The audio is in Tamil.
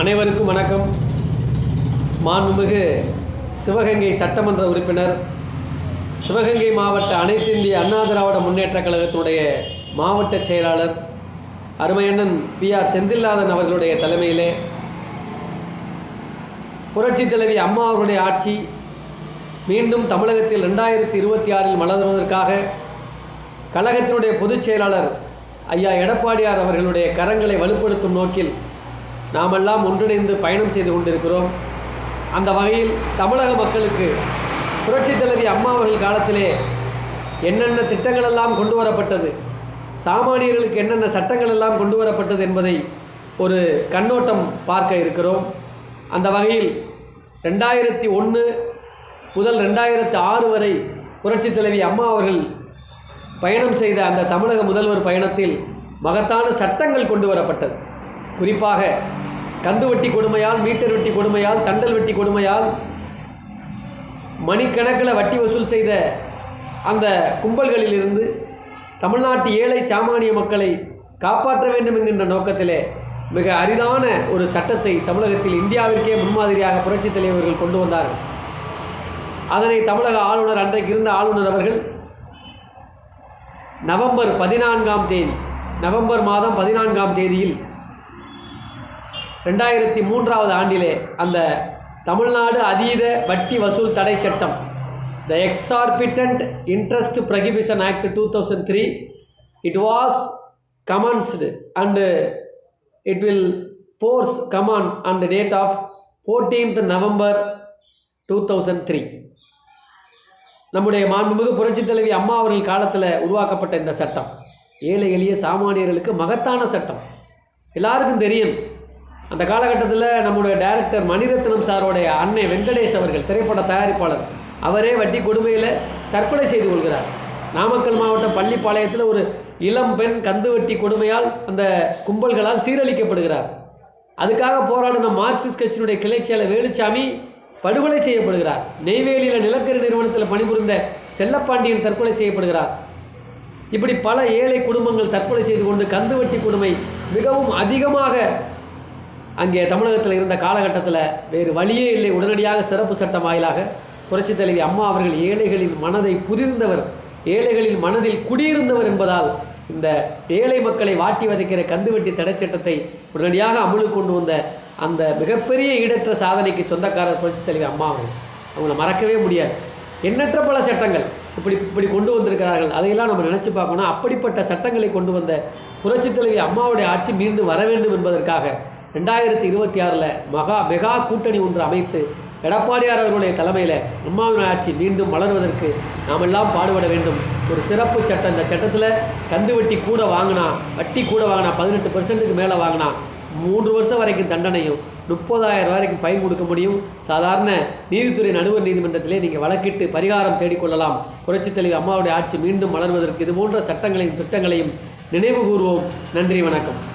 அனைவருக்கும் வணக்கம். மாண்புமிகு சிவகங்கை சட்டமன்ற உறுப்பினர் சிவகங்கை மாவட்ட அனைத்து இந்திய அண்ணா திராவிட முன்னேற்றக் கழகத்தினுடைய மாவட்ட செயலாளர் அருமையண்ணன் பி ஆர் செந்தில்நாதன் அவர்களுடைய தலைமையிலே புரட்சி தலைவி அம்மா அவருடைய ஆட்சி மீண்டும் தமிழகத்தில் ரெண்டாயிரத்தி இருபத்தி ஆறில் மலர்வதற்காக கழகத்தினுடைய பொதுச் செயலாளர் ஐயா எடப்பாடியார் அவர்களுடைய கரங்களை வலுப்படுத்தும் நோக்கில் நாமெல்லாம் ஒன்றிணைந்து பயணம் செய்து கொண்டிருக்கிறோம். அந்த வகையில் தமிழக மக்களுக்கு புரட்சித் தலைவி அம்மா அவர்கள் காலத்திலே என்னென்ன திட்டங்கள் எல்லாம் கொண்டு வரப்பட்டது சாமானியர்களுக்கு என்னென்ன சட்டங்கள் எல்லாம் கொண்டு வரப்பட்டது என்பதை ஒரு கண்ணோட்டம் பார்க்க இருக்கிறோம். அந்த வகையில் ரெண்டாயிரத்தி ஒன்று முதல் ரெண்டாயிரத்து ஆறு வரை புரட்சித் தலைவி அம்மா அவர்கள் பயணம் செய்த அந்த தமிழக முதல்வர் பயணத்தில் மகத்தான சட்டங்கள் கொண்டு வரப்பட்டது. குறிப்பாக கந்து வட்டி கொடுமையால் மீட்டர் வட்டி கொடுமையால் தண்டல் வட்டி கொடுமையால் மணிக்கணக்கில் வட்டி வசூல் செய்த அந்த கும்பல்களிலிருந்து தமிழ்நாட்டு ஏழை சாமானிய மக்களை காப்பாற்ற வேண்டும் என்கின்ற நோக்கத்திலே மிக அரிதான ஒரு சட்டத்தை தமிழகத்தில் இந்தியாவிற்கே முன்மாதிரியாக புரட்சித் தலைவர்கள் கொண்டு வந்தார்கள். அதனை தமிழக ஆளுநர் அன்றைக்கு இருந்த ஆளுநர் அவர்கள் நவம்பர் பதினான்காம் தேதி நவம்பர் மாதம் பதினான்காம் தேதியில் ரெண்டாயிரத்தி மூன்றாவது ஆண்டிலே அந்த தமிழ்நாடு அதீத வட்டி வசூல் தடை சட்டம் the exorbitant interest prohibition act two thousand three it was commenced and it will force come on the date of fourteenth November two thousand three நம்முடைய மாண்புமிகு புரட்சித் தலைவி அம்மா அவர்கள் காலத்தில் உருவாக்கப்பட்ட இந்த சட்டம். ஏழை எளிய சாமானியர்களுக்கு மகத்தான சட்டம். எல்லாருக்கும் தெரியும். அந்த காலகட்டத்தில் நம்முடைய டைரக்டர் மணிரத்னம் சாரோடைய அன்னை வெங்கடேஷ் அவர்கள் திரைப்பட தயாரிப்பாளர். அவரே வட்டி கொடுமையில் தற்கொலை செய்து கொள்கிறார். நாமக்கல் மாவட்டம் பள்ளிப்பாளையத்தில் ஒரு இளம் பெண் கந்து வட்டி கொடுமையால் அந்த கும்பல்களால் சீரழிக்கப்படுகிறார். அதுக்காக போராடின மார்க்சிஸ்ட் கட்சியினுடைய கிளைச்செயலர் வேலுச்சாமி படுகொலை செய்யப்படுகிறார். நெய்வேலியில் நிலக்கரி நிறுவனத்தில் பணிபுரிந்த செல்லப்பாண்டியன் தற்கொலை செய்யப்படுகிறார். இப்படி பல ஏழை குடும்பங்கள் தற்கொலை செய்து கொண்டு கந்துவட்டி கொடுமை மிகவும் அதிகமாக அங்கே தமிழகத்தில் இருந்த காலகட்டத்தில் வேறு வழியே இல்லை. உடனடியாக சிறப்பு சட்டம் வாயிலாக புரட்சித் தலைவி அம்மா அவர்கள் ஏழைகளின் மனதை புதிர்ந்தவர் ஏழைகளின் மனதில் குடியிருந்தவர் என்பதால் இந்த ஏழை மக்களை வாட்டி வதைக்கிற கந்துவட்டி தடை சட்டத்தை உடனடியாக அமலுக்கு கொண்டு வந்த அந்த மிகப்பெரிய ஈடற்ற சாதனைக்கு சொந்தக்காரர் புரட்சித் தலைவி அம்மா அவங்கள மறக்கவே முடியாது. எண்ணற்ற பல சட்டங்கள் இப்படி இப்படி கொண்டு வந்திருக்கிறார்கள். அதையெல்லாம் நம்ம நினச்சி பார்க்கணும். அப்படிப்பட்ட சட்டங்களை கொண்டு வந்த புரட்சித் தலைவி அம்மாவுடைய ஆட்சி மீண்டும் வர வேண்டும் என்பதற்காக ரெண்டாயிரத்தி இருபத்தி ஆறில் மகா மெகா கூட்டணி ஒன்று அமைத்து எடப்பாடியார் அவர்களுடைய தலைமையில் அம்மாவின் ஆட்சி மீண்டும் வளருவதற்கு நாமெல்லாம் பாடுபட வேண்டும். ஒரு சிறப்பு சட்டம். இந்த சட்டத்தில் கந்து வட்டி கூட வாங்கினா வட்டி கூட வாங்கினா பதினெட்டு பர்சன்ட்டுக்கு மேலே வாங்கினா மூன்று வருஷம் வரைக்கும் தண்டனையும் முப்பதாயிரம் வரைக்கும் ஃபைன் கொடுக்க முடியும். சாதாரண நீதித்துறை நடுவர் நீதிமன்றத்திலே நீங்கள் வழக்கிட்டு பரிகாரம் தேடிக்கொள்ளலாம். புரட்சித் தலைவி அம்மாவுடைய ஆட்சி மீண்டும் வளர்வதற்கு இது போன்ற சட்டங்களையும் திட்டங்களையும் நினைவு கூறுவோம் நன்றி வணக்கம்.